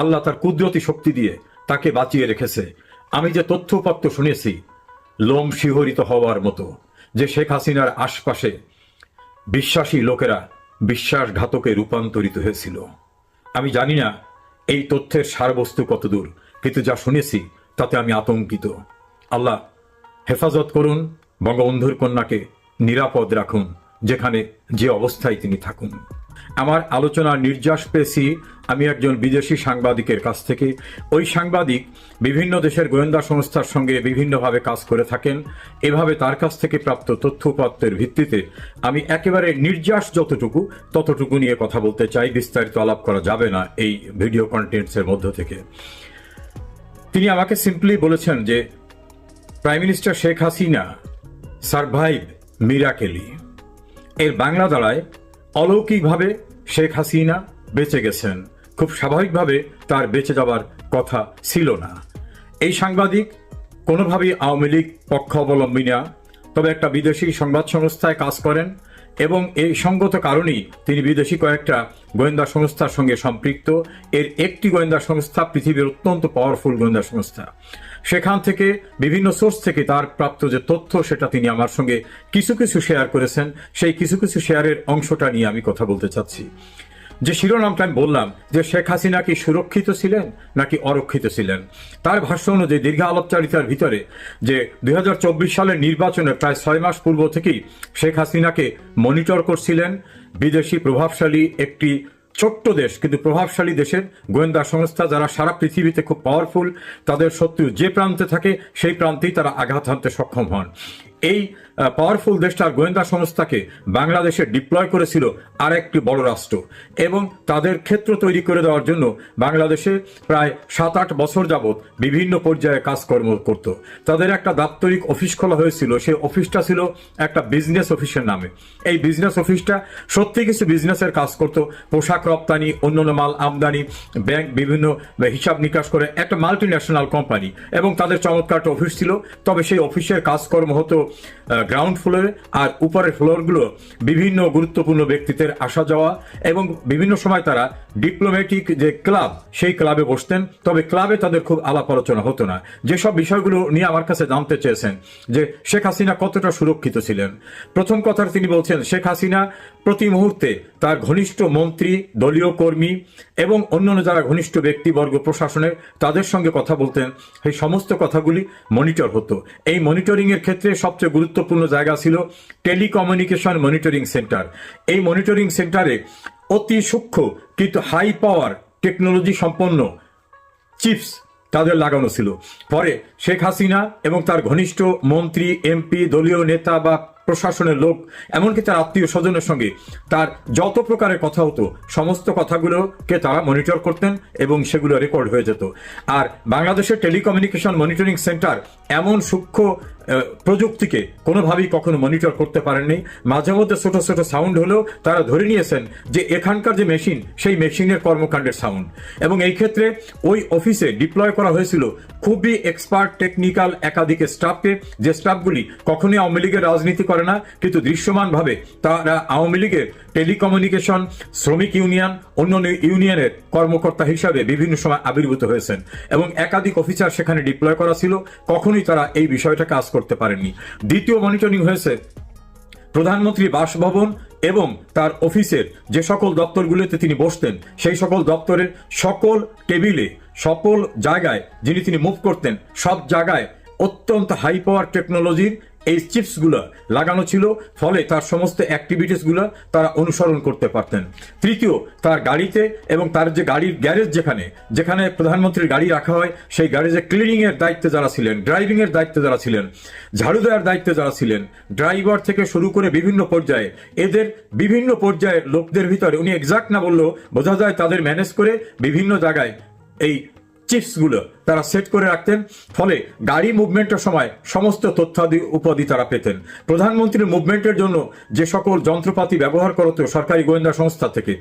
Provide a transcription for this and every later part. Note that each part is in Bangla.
আল্লাহ তার কুদরতি শক্তি দিয়ে তাকে বাঁচিয়ে রেখেছে। আমি যে তথ্যপত্র শুনেছি, লোম শিহরিত হওয়ার মতো, যে শেখ হাসিনার আশপাশে বিশ্বাসী লোকেরা বিশ্বাসঘাতকে রূপান্তরিত হয়েছিল। আমি জানি না এই তথ্যের সারবস্তু কতদূর, কিন্তু যা শুনেছি তাতে আমি আতঙ্কিত। আল্লাহ, হেফাজত করুন, বঙ্গবন্ধুর কন্যাকে নিরাপদ রাখুন, যেখানে যে অবস্থায় তিনি থাকুন। আমার আলোচনার নির্যাস পেয়েছি আমি একজন বিদেশি সাংবাদিকের কাছ থেকে। ওই সাংবাদিক বিভিন্ন দেশের গোয়েন্দা সংস্থার সঙ্গে বিভিন্নভাবে কাজ করে থাকেন। এভাবে তার কাছ থেকে প্রাপ্ত তথ্যপত্রের ভিত্তিতে আমি একেবারে নির্যাস যতটুকু, ততটুকু নিয়ে কথা বলতে চাই। বিস্তারিত আলাপ করা যাবে না এই ভিডিও কন্টেন্টসের মধ্য থেকে। তিনি আমাকে সিম্পলি বলেছেন যে prime minister Sheikh Hasina survive miraculously এর বাংলা দাঁড়ায় অলৌকিকভাবে শেখ হাসিনা বেঁচে গেছেন। খুব স্বাভাবিকভাবে তার বেঁচে যাবার কথা ছিল না। এই সাংবাদিক কোনোভাবেই আওয়ামী লীগ পক্ষ অবলম্বী না, তবে একটা বিদেশি সংবাদ সংস্থায় কাজ করেন এবং এই সঙ্গত কারণেই তিনি বিদেশি কয়েকটা গোয়েন্দা সংস্থার সঙ্গে সম্পৃক্ত। এর একটি গোয়েন্দা সংস্থা পৃথিবীর অত্যন্ত পাওয়ারফুল গোয়েন্দা সংস্থা। সেখান থেকে, বিভিন্ন সোর্স থেকে তার প্রাপ্ত যে তথ্য, সেটা তিনি আমার সঙ্গে কিছু কিছু শেয়ার করেছেন। সেই কিছু কিছু শেয়ারের অংশটা নিয়ে আমি কথা বলতে চাচ্ছি। যে শিরোনামটা আমি বললাম, যে শেখ হাসিনা কি সুরক্ষিত ছিলেন নাকি অরক্ষিত ছিলেন? তার ভাষ্য অনুযায়ী দীর্ঘ আলোপচারিতার ভিতরে যে দুই হাজার চব্বিশ সালের নির্বাচনে প্রায় ছয় মাস পূর্ব থেকেই শেখ হাসিনাকে মনিটর করছিলেন। বিদেশি প্রভাবশালী একটি ছোট্ট দেশ, কিন্তু প্রভাবশালী দেশের গোয়েন্দা সংস্থা যারা সারা পৃথিবীতে খুব পাওয়ারফুল তাদের শত্রু যে প্রান্তে থাকে, সেই প্রান্তেই তারা আঘাত হানতে সক্ষম হন। এই পাওয়ারফুল দেশটার গোয়েন্দা সংস্থাকে বাংলাদেশে ডিপ্লয় করেছিল আর একটি বড় রাষ্ট্র এবং তাদের ক্ষেত্র তৈরি করে দেওয়ার জন্য বাংলাদেশে প্রায় সাত আট বছর যাবৎ বিভিন্ন পর্যায়ে কাজকর্ম করত। তাদের একটা দাপ্তরিক অফিস খোলা হয়েছিল, সেই অফিসটা ছিল একটা বিজনেস অফিসের নামে। এই বিজনেস অফিসটা সত্যি কিছু বিজনেসের কাজ করত, পোশাক রপ্তানি, অন্যান্য মাল আমদানি ব্যাংক বিভিন্ন হিসাব নিকাশ করে, একটা মাল্টি ন্যাশনাল কোম্পানি এবং তাদের চমৎকার একটা অফিস ছিল। তবে সেই অফিসের কাজকর্ম হতো গ্রাউন্ড ফ্লোরে আর উপরের ফ্লোরগুলো বিভিন্ন গুরুত্বপূর্ণ ব্যক্তিদের আসা যাওয়া এবং বিভিন্ন সময় তারা ডিপ্লোম্যাটিক যে ক্লাব সেই ক্লাবে বসতেন। তবে ক্লাবে তাদের খুব আলাপ আলোচনা হতো না। যেসব বিষয়গুলো নিয়ে আমার কাছে জানতে চেয়েছেন, যে শেখ হাসিনা কতটা সুরক্ষিত ছিলেন? প্রথম কথার তিনি বলছেন, শেখ হাসিনা প্রতি মুহূর্তে তার ঘনিষ্ঠ মন্ত্রী, দলীয় কর্মী এবং অন্যান্য যারা ঘনিষ্ঠ ব্যক্তিবর্গ প্রশাসনের তাদের সঙ্গে কথা বলতেন, সেই সমস্ত কথাগুলি মনিটর হতো। এই মনিটরিং এর ক্ষেত্রে সবচেয়ে গুরুত্বপূর্ণ জায়গা ছিল টেলিকমিউনিকেশন মনিটরিং সেন্টার। এই মনিটরিং সেন্টারে অতি সূক্ষ্ম কিন্তু হাই পাওয়ার টেকনোলজি সম্পন্ন চিপস তাদের লাগানো ছিল। পরে শেখ হাসিনা এবং তার ঘনিষ্ঠ মন্ত্রী, এমপি, দলীয় নেতা বা প্রশাসনের লোক, এমনকি তার আত্মীয় স্বজনের সঙ্গে। তার যত প্রকারের কথা হতো, সমস্ত কথাগুলোকে তারা মনিটর করতেন এবং সেগুলো রেকর্ড হয়ে যেত। আর বাংলাদেশের টেলিকমিউনিকেশন মনিটরিং সেন্টার এমন সূক্ষ্ম প্রযুক্তিকে কোনোভাবেই কখনো মনিটর করতে পারেননি। মাঝে মধ্যে ছোট ছোট সাউন্ড হলেও তারা ধরে নিয়েছেন যে এখানকার যে মেশিন সেই মেশিনের কর্মকাণ্ডের সাউন্ড এবং এই ক্ষেত্রে ওই অফিসে ডিপ্লয় করা হয়েছিল খুবই এক্সপার্ট টেকনিক্যাল একাধিক স্টাফকে যে স্টাফগুলি কখনোই আওয়ামী লীগের রাজনীতি করে না, কিন্তু দৃশ্যমানভাবে তারা আওয়ামী লীগের টেলিকমিউনিকেশন শ্রমিক ইউনিয়ন অন্যান্য ইউনিয়নের কর্মকর্তা হিসাবে বিভিন্ন সময় আবির্ভূত হয়েছেন। এবং একাধিক অফিসার সেখানে ডিপ্লয় করা ছিল। কখনোই তারা এই বিষয়টা কাজ করতে পারেননি। দ্বিতীয় মনিটরিং হয়েছে প্রধানমন্ত্রী বাসভবন এবং তার অফিসের যে সকল দপ্তরগুলিতে তিনি বসতেন, সেই সকল দপ্তরের সকল টেবিলে, সকল জায়গায় যিনি তিনি মুভ করতেন, সব জায়গায় অত্যন্ত হাই পাওয়ার টেকনোলজির এই চিপসগুলো লাগানো ছিল, ফলে তার সমস্ত অ্যাক্টিভিটিসগুলো তারা অনুসরণ করতে পারতেন। তৃতীয়, তার গাড়িতে এবং তার যে গাড়ির গ্যারেজ যেখানে যেখানে প্রধানমন্ত্রীর গাড়ি রাখা হয়, সেই গ্যারেজে ক্লিনিং এর দায়িত্বে যারা ছিলেন ড্রাইভিংয়ের দায়িত্বে যারা ছিলেন, ঝাড়ু দেওয়ার দায়িত্বে যারা ছিলেন ড্রাইভার থেকে শুরু করে বিভিন্ন পর্যায়ে, এদের বিভিন্ন পর্যায়ের লোকদের ভিতরে, উনি এক্সাক্ট না বললেও বোঝা যায় তাদের ম্যানেজ করে বিভিন্ন জায়গায় এই চিপসগুলো তারা সেট করে রাখতেন, ফলে গাড়ি মুভমেন্টের সময় সমস্ত তথ্যাদি উপাধি তারা পেতেন। প্রধানমন্ত্রীর মুভমেন্টের জন্য যে সকল যন্ত্রপাতি ব্যবহার করতো সরকারি গোয়েন্দা সংস্থা থেকে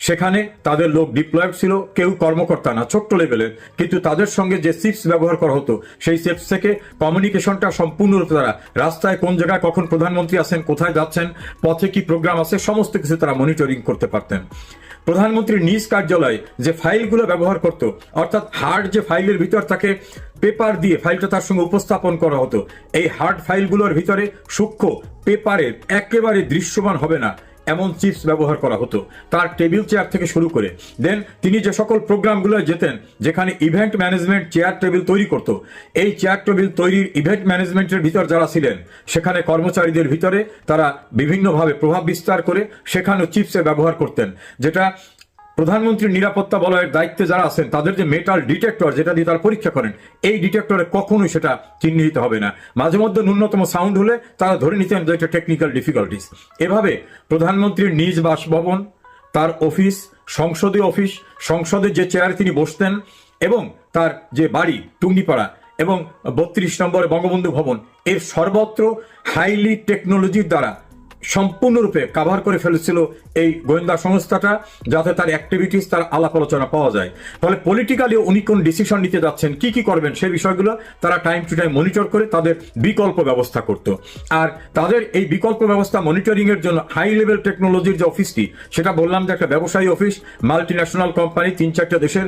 সেখানে তাদের লোক ডিপ্লয়েড ছিল, কেউ কর্মকর্তা না, ছোট্ট লেভেলের কিন্তু তাদের সঙ্গে যে চিপস ব্যবহার করা হতো, সেই চিপস থেকে কমিউনিকেশনটা সম্পূর্ণরূপে তারা রাস্তায় কোন জায়গায় কখন প্রধানমন্ত্রী আছেন, কোথায় যাচ্ছেন, পথে কি প্রোগ্রাম আছে, সমস্ত কিছু তারা মনিটরিং করতে পারতেন। প্রধানমন্ত্রীর নিজ কার্যালয়ে যে ফাইলগুলো ব্যবহার করত, অর্থাৎ হার্ড যে ফাইলের ভিতর তাকে পেপার দিয়ে ফাইলটা তার সঙ্গে উপস্থাপন করা হতো, এই হার্ড ফাইলগুলোর ভিতরে সূক্ষ্ম পেপারের একেবারে দৃশ্যমান হবে না। এমন চিপস ব্যবহার করা হতো। তার টেবিল চেয়ার থেকে শুরু করে। দেন তিনি যে সকল প্রোগ্রামগুলো যেতেন, যেখানে ইভেন্ট ম্যানেজমেন্ট চেয়ার টেবিল তৈরি করত, এই চেয়ার টেবিল তৈরির ইভেন্ট ম্যানেজমেন্টের ভিতর যারা ছিলেন, সেখানে কর্মচারীদের ভিতরে তারা বিভিন্নভাবে প্রভাব বিস্তার করে সেখানেও চিপসের ব্যবহার করতেন, যেটা প্রধানমন্ত্রীর নিরাপত্তা বলয়ের দায়িত্বে যারা আছেন, তাদের যে মেটাল ডিটেক্টর যেটা দিয়ে তারা পরীক্ষা করেন, এই ডিটেক্টরে কখনোই সেটা চিহ্নিত হবে না। মাঝে মধ্যে ন্যূনতম সাউন্ড হলে তারা ধরে নিতেন যে এটা টেকনিক্যাল ডিফিকাল্টিস এভাবে প্রধানমন্ত্রীর নিজ বাসভবন, তার অফিস সংসদীয় অফিস সংসদের যে চেয়ারে তিনি বসতেন, এবং তার যে বাড়ি, টুঙ্গিপাড়া, এবং বত্রিশ নম্বর বঙ্গবন্ধু ভবন, এর সর্বত্র হাইলি টেকনোলজির দ্বারা সম্পূর্ণরূপে কাভার করে ফেলেছিল এই গোয়েন্দা সংস্থাটা যাতে তার অ্যাক্টিভিটিস তার আলাপ আলোচনা পাওয়া যায়। ফলে পলিটিক্যালি উনি কোন ডিসিশন নিতে যাচ্ছেন, কি কি করবেন সেই বিষয়গুলো তারা টাইম টু টাইম মনিটর করে তাদের বিকল্প ব্যবস্থা করত। আর তাদের এই বিকল্প ব্যবস্থা মনিটরিং এর জন্য হাই লেভেল টেকনোলজির যে অফিসটি সেটা বললাম যে একটা ব্যবসায়ী অফিস মাল্টি ন্যাশনাল কোম্পানি তিন চারটা দেশের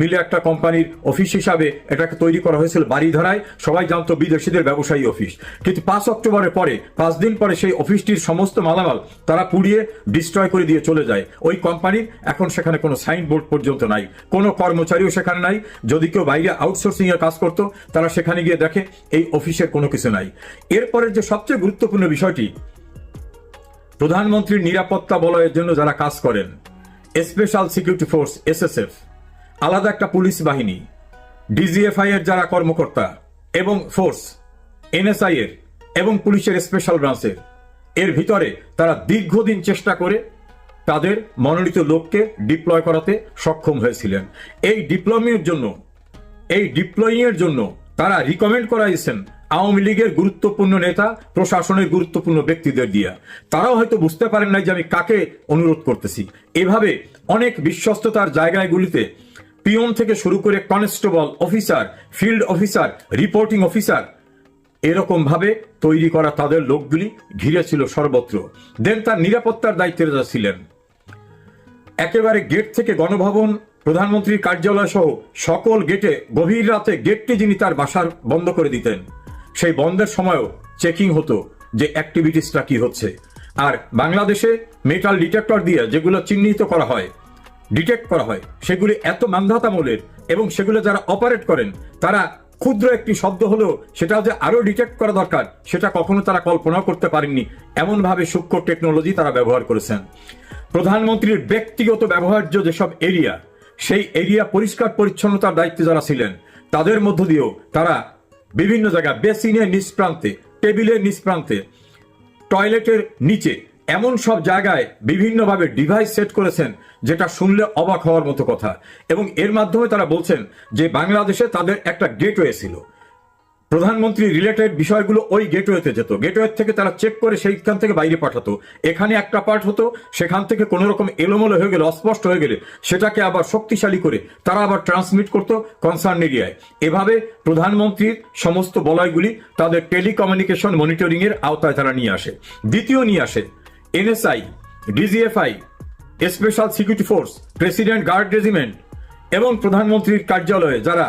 মিলে একটা কোম্পানির অফিস হিসাবে এটাকে তৈরি করা হয়েছিল বাড়িধারায় সবাই জানতো বিদেশিদের ব্যবসায়ী অফিস কিন্তু পাঁচ অক্টোবরের পরে, পাঁচ দিন পরে সেই অফিসটির সমস্ত মালামাল তারা পুড়িয়ে ডিস্ট্রয় করে দিয়ে চলে যায়। ওই কোম্পানির এখন সেখানে কোনো সাইনবোর্ড পর্যন্ত নাই। কোনো কর্মচারীও সেখানে নাই। যদি কেউ বাইরে আউটসোর্সিং এর কাজ করতো, তারা সেখানে গিয়ে দেখে এই অফিসের কোনো কিছু নাই। এরপরের যে সবচেয়ে গুরুত্বপূর্ণ বিষয়টি, প্রধানমন্ত্রীর নিরাপত্তা বলয়ের জন্য যারা কাজ করেন স্পেশাল সিকিউরিটি ফোর্স এসএসএফ আলাদা একটা পুলিশ বাহিনী ডিজিএফআই এর যারা কর্মকর্তা এবং ফোর্স এনএসআই এর এবং পুলিশের স্পেশাল ব্রাঞ্চের এর ভিতরে তারা দীর্ঘদিন চেষ্টা করে তাদের মনোনীত লোককে ডিপ্লয় করাতে সক্ষম হয়েছিলেন। এই ডিপ্লয়মের জন্য, এই ডিপ্লয়িং এর জন্য তারা রিকমেন্ড করাইছেন আওয়ামী লীগের গুরুত্বপূর্ণ নেতা, প্রশাসনের গুরুত্বপূর্ণ ব্যক্তিদের দিয়া। তারাও হয়তো বুঝতে পারেন নাই যে আমি কাকে অনুরোধ করতেছি। এভাবে অনেক বিশ্বস্ততার জায়গাগুলিতে পিয়ন থেকে শুরু করে constable officer field officer reporting officer এরকম ভাবে তৈরি করা তাদের লোকগুলি ঘিরে ছিল সর্বত্র। দেন তার নিরাপত্তার দায়িত্বে ছিলেন। একেবারে গেট থেকে গণভবন, প্রধানমন্ত্রীর কার্যালয় সহ সকল গেটে গভীর রাতে গেটটি যিনি তার বাসার বন্ধ করে দিতেন, সেই বন্ধের সময়ও চেকিং হতো যে অ্যাক্টিভিটিসটা কি হচ্ছে। আর বাংলাদেশে মেটাল ডিটেক্টর দিয়ে যেগুলো চিহ্নিত করা হয়, ডিটেক্ট করা হয়, সেগুলি এত মান্ধাতামূলের এবং সেগুলো যারা অপারেট করেন, তারা ক্ষুদ্র একটি শব্দ হলেও সেটা যে আরও ডিটেক্ট করা দরকার, সেটা কখনো তারা কল্পনাও করতে পারেননি। এমনভাবে সূক্ষ্ম টেকনোলজি তারা ব্যবহার করেছেন। প্রধানমন্ত্রীর ব্যক্তিগত ব্যবহার্য যেসব এরিয়া সেই এরিয়া পরিষ্কার পরিচ্ছন্নতার দায়িত্বে যারা ছিলেন, তাদের মধ্য দিয়েও তারা বিভিন্ন জায়গায়, বেসিনের নিষ্প্রান্তে টেবিলের নিষ্প্রান্তে টয়লেটের নিচে এমন সব জায়গায় বিভিন্নভাবে ডিভাইস সেট করেছেন যেটা শুনলে অবাক হওয়ার মতো কথা। এবং এর মাধ্যমে তারা বলছেন যে বাংলাদেশে তাদের একটা গেটওয়ে ছিল। প্রধানমন্ত্রী রিলেটেড বিষয়গুলো ওই গেটওয়েতে যেত। গেটওয়ে থেকে তারা চেক করে সেইখান থেকে বাইরে পাঠাতো। এখানে একটা পার্ট হতো, সেখান থেকে কোনো রকম এলোমেলো হয়ে গেলে, অস্পষ্ট হয়ে গেলে সেটাকে আবার শক্তিশালী করে তারা আবার ট্রান্সমিট করতো কনসার্ন এরিয়ায় এভাবে প্রধানমন্ত্রীর সমস্ত বলয়গুলি তাদের টেলিকমিউনিকেশন মনিটরিং এর আওতায় তারা নিয়ে আসে। দ্বিতীয় নিয়ে আসে NSI, DGFI, special security force, president, guard regiment এবং প্রধানমন্ত্রীর কার্যালয়ে যারা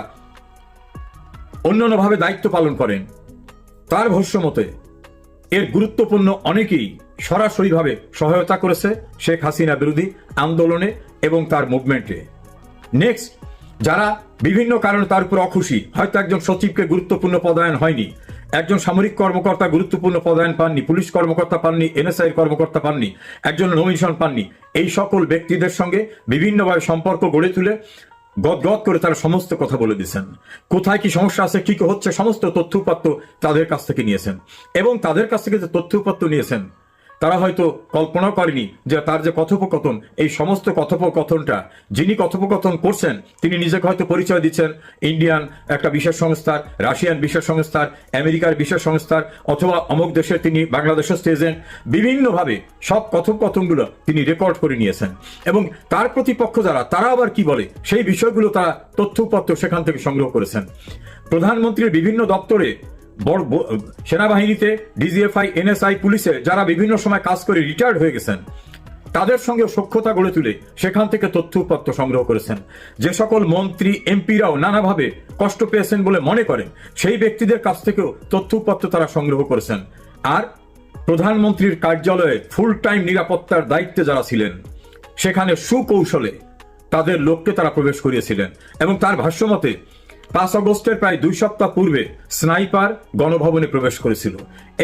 অন্যান্যভাবে দায়িত্ব পালন করেন, তার ভস্য মতে এর গুরুত্বপূর্ণ অনেকেই সরাসরিভাবে সহায়তা করেছে শেখ হাসিনা বিরোধী আন্দোলনে এবং তার মুভমেন্টে। নেক্সট যারা বিভিন্ন কারণে তার উপর অখুশি, হয়তো একজন সচিবকে গুরুত্বপূর্ণ পদায়ন হয়নি একজন সামরিক কর্মকর্তা গুরুত্বপূর্ণ পদায়ন পাননি, পুলিশ কর্মকর্তা পাননি এনএসআই কর্মকর্তা পাননি, একজন নমিশন পাননি। এই সকল ব্যক্তিদের সঙ্গে বিভিন্নভাবে সম্পর্ক গড়ে তুলে গদগদ করে তারা সমস্ত কথা বলে দিয়েছেন। কোথায় কি সমস্যা আছে, কি হচ্ছে, সমস্ত তথ্যপত্র তাদের কাছ থেকে নিয়েছেন। এবং তাদের কাছ থেকে যে তথ্যপত্র নিয়েছেন তারা হয়তো কল্পনা করেনি যে তার যে কথোপকথন, এই সমস্ত কথোপকথনটা যিনি কথোপকথন করছেন, তিনি নিজেকে হয়তো পরিচয় দিচ্ছেন ইন্ডিয়ান একটা বিশেষ সংস্থার, রাশিয়ান বিশেষ সংস্থার, আমেরিকার বিশেষ সংস্থার, অথবা অমুক দেশের তিনি বাংলাদেশের এজেন্ট বিভিন্নভাবে সব কথোপকথনগুলো তিনি রেকর্ড করে নিয়েছেন। এবং তার প্রতিপক্ষ যারা, তারা আবার কি বলে? সেই বিষয়গুলো তারা তথ্যপত্র সেখান থেকে সংগ্রহ করেছেন। প্রধানমন্ত্রীর বিভিন্ন দপ্তরে বড় সেনাবাহিনীতে ডিজিএফআই, এনএসআই, পুলিশে যারা বিভিন্ন সময় কাজ করে রিটায়ার্ড হয়ে গেছেন, তাদের সঙ্গে সক্ষতা গড়ে তুলে সেখান থেকে তথ্য উপাত্ত সংগ্রহ করেছেন। যে সকল মন্ত্রী, এমপিরাও নানাভাবে কষ্ট পেয়েছেন বলে মনে করেন, সেই ব্যক্তিদের কাছ থেকেও তথ্য উপাত্ত তারা সংগ্রহ করেছেন। আর প্রধানমন্ত্রীর কার্যালয়ে ফুল টাইম নিরাপত্তার দায়িত্বে যারা ছিলেন, সেখানে সুকৌশলে তাদের লোককে তারা প্রবেশ করিয়েছিলেন এবং তার ভাষ্যমতে পাঁচ অগস্টের প্রায় দুই সপ্তাহ পূর্বে স্নাইপার গণভবনে প্রবেশ করেছিল।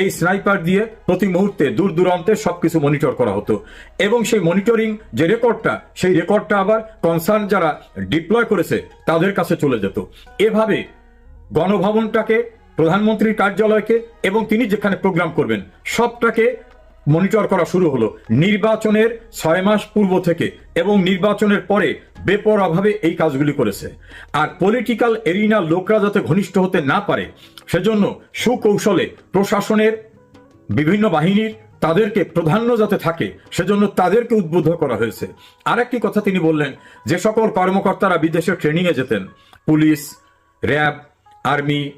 এই স্নাইপার দিয়ে প্রতি মুহূর্তে দূর দূরান্তে সবকিছু মনিটর করা হতো এবং সেই মনিটরিং যে রেকর্ডটা, সেই রেকর্ডটা আবার কনসার্ন যারা ডিপ্লয় করেছে, তাদের কাছে চলে যেত। এভাবে গণভবনটাকে, প্রধানমন্ত্রীর কার্যালয়কে এবং তিনি যেখানে প্রোগ্রাম করবেন, সবটাকে মনিটর করা শুরু হলো। নির্বাচনের ছয় মাস পূর্ব থেকে এবং নির্বাচনের পরে বেপরোয়াভাবে এই কাজগুলি করেছে। আর পলিটিক্যাল এরিনার লোকরা যাতে ঘনিষ্ঠ হতে না পারে, সেজন্য সুকৌশলে প্রশাসনের বিভিন্ন বাহিনীর তাদেরকে প্রাধান্য যাতে থাকে, সেজন্য তাদেরকে উদ্বুদ্ধ করা হয়েছে। আরেকটি কথা তিনি বললেন যে, সকল কর্মকর্তারা বিদেশে ট্রেনিংয়ে যেতেন। পুলিশ, র্যাব, আর্মি,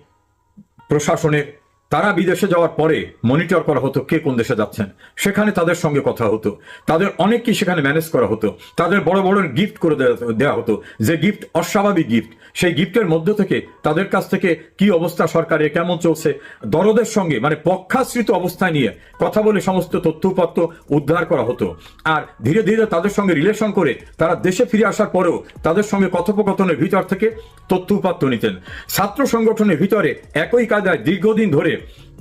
প্রশাসনের তারা বিদেশে যাওয়ার পরে মনিটর করা হতো কে কোন দেশে যাচ্ছেন। সেখানে তাদের সঙ্গে কথা হতো। তাদের অনেককেই সেখানে ম্যানেজ করা হতো। তাদের বড় বড় গিফট করে দেওয়া হতো যে গিফট অস্বাভাবিক গিফট সেই গিফটের মধ্য থেকে তাদের কাছ থেকে কি অবস্থা সরকারের, কেমন চলছে? দরদের সঙ্গে মানে পক্ষাশ্রিত অবস্থায় নিয়ে কথা বলে সমস্ত তথ্যপত্র উদ্ধার করা হতো। আর ধীরে ধীরে তাদের সঙ্গে রিলেশন করে তারা দেশে ফিরে আসার পরেও তাদের সঙ্গে কথোপকথনের ভিতর থেকে তথ্য উপাত্ত নিতেন। ছাত্র সংগঠনের ভিতরে একই কায়দায় দীর্ঘদিন ধরে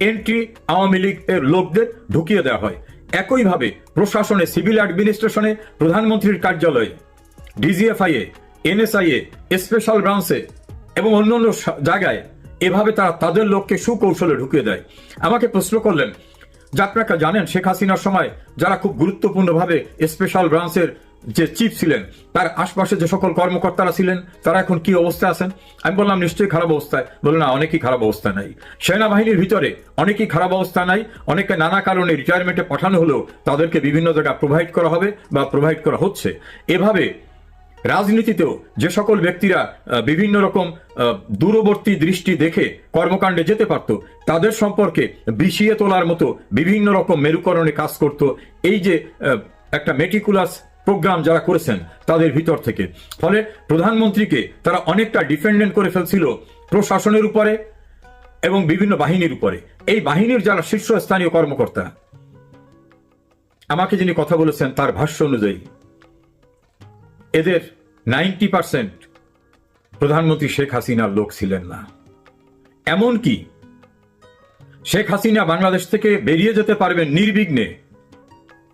এন্ট্রি আওয়ামী লীগ এর লোকদের ঢুকিয়ে দেওয়া হয়। একইভাবে প্রশাসনে সিভিল অ্যাডমিনিস্ট্রেশনে প্রধানমন্ত্রীর কার্যালয়ে ডিজিএফআইএ এনএসআইএ স্পেশাল ব্রাঞ্চে এবং অন্যান্য সা- জায়গায় এভাবে তারা তাদের লোককে সুকৌশলে ঢুকিয়ে দেয়। আমাকে প্রশ্ন করলেন, যে আপনারা জানেন শেখ হাসিনার সময় যারা খুব গুরুত্বপূর্ণভাবে স্পেশাল ব্রাঞ্চের যে চিফ ছিলেন, তার আশপাশে যে সকল কর্মকর্তারা ছিলেন, তারা এখন কি অবস্থায় আছেন? আমি বললাম, নিশ্চয়ই খারাপ অবস্থায়। বললেন না, অনেকেই খারাপ অবস্থা নাই। সেনাবাহিনীর ভিতরে অনেকেই খারাপ অবস্থা নাই। অনেকে নানা কারণে রিটায়ারমেন্টে পাঠানো হলেও তাদেরকে বিভিন্ন জায়গায় প্রোভাইড করা হবে বা প্রোভাইড করা হচ্ছে। এভাবে রাজনীতিতেও যে সকল ব্যক্তিরা বিভিন্ন রকম দূরবর্তী দৃষ্টি দেখে কর্মকাণ্ডে যেতে পারত, তাদের সম্পর্কে বিষিয়ে তোলার মতো বিভিন্ন রকম মেরুকরণে কাজ করত। এই যে একটা মেটিকুলাস প্রোগ্রাম যারা করেছেন, তাদের ভিতর থেকে। ফলে প্রধানমন্ত্রীকে তারা অনেকটা ডিপেন্ডেন্ট করে ফেলছিল প্রশাসনের উপরে এবং বিভিন্ন বাহিনীর উপরে। এই বাহিনীর যারা শীর্ষস্থানীয় কর্মকর্তা, আমাকে যিনি কথা বলেছেন তার ভাষ্য অনুযায়ী, এদের নাইনটি পার্সেন্ট প্রধানমন্ত্রী শেখ হাসিনার লোক ছিলেন না। এমনকি শেখ হাসিনা বাংলাদেশ থেকে বেরিয়ে যেতে পারবেন নির্বিঘ্নে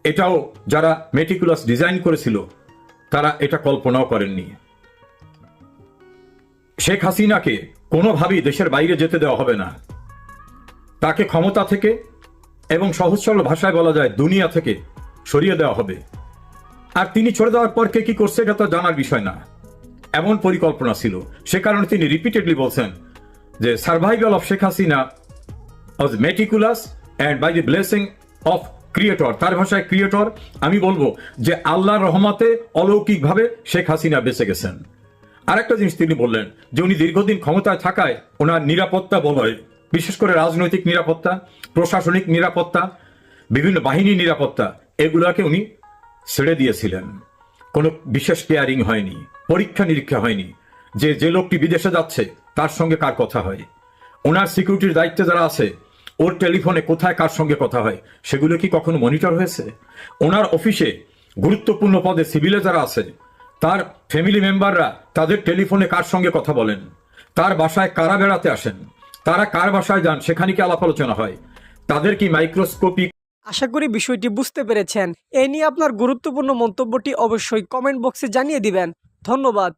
এটাও যারা মেটিকুলাস ডিজাইন করেছিল, তারা এটা কল্পনাও করেননি। শেখ হাসিনাকে কোনোভাবেই দেশের বাইরে যেতে দেওয়া হবে না। তাকে ক্ষমতা থেকে এবং সহজ সরল ভাষায় বলা যায় দুনিয়া থেকে সরিয়ে দেওয়া হবে। আর তিনি চলে দেওয়ার পর কে কি করছে এটা তো জানার বিষয় না। এমন পরিকল্পনা ছিল। সে কারণে তিনি রিপিটেডলি বলছেন যে survival of Sheikh Hasina was meticulous and by the blessing of creator তার ভাষায় ক্রিয়েটর আমি বলব যে আল্লাহর রহমাতে অলৌকিকভাবে শেখ হাসিনা বেঁচে গেছেন। আরেকটা জিনিস তিনি বললেন, যে উনি দীর্ঘদিন ক্ষমতায় থাকায় ওনার নিরাপত্তা বলয় বিশেষ করে রাজনৈতিক নিরাপত্তা, প্রশাসনিক নিরাপত্তা, বিভিন্ন বাহিনী নিরাপত্তা, এগুলাকে উনি ছেড়ে দিয়েছিলেন। কোনো বিশেষ কেয়ারিং হয়নি, পরীক্ষা নিরীক্ষা হয়নি, যে যে লোকটি বিদেশে যাচ্ছে, তার সঙ্গে কার কথা হয়? ওনার সিকিউরিটির দায়িত্বে যারা আছে ওর টেলিফোনে কোথায় কার সঙ্গে কথা হয়, সেগুলো কি কখনো মনিটর হয়েছে? ওনার অফিসে গুরুত্বপূর্ণ পদে সিভিলে যারা আছে তার ফ্যামিলি মেম্বাররা তাদের টেলিফোনে কার সঙ্গে কথা বলেন? তার বাসায় কারা বেড়াতে আসেন? তারা কার বাসায় যান, সেখানে কি আলাপ আলোচনা হয়? তাদের কি মাইক্রোস্কোপিক আশা করি বিষয়টি বুঝতে পেরেছেন। এ নিয়ে আপনার গুরুত্বপূর্ণ মন্তব্যটি অবশ্যই কমেন্ট বক্সে জানিয়ে দিবেন। ধন্যবাদ।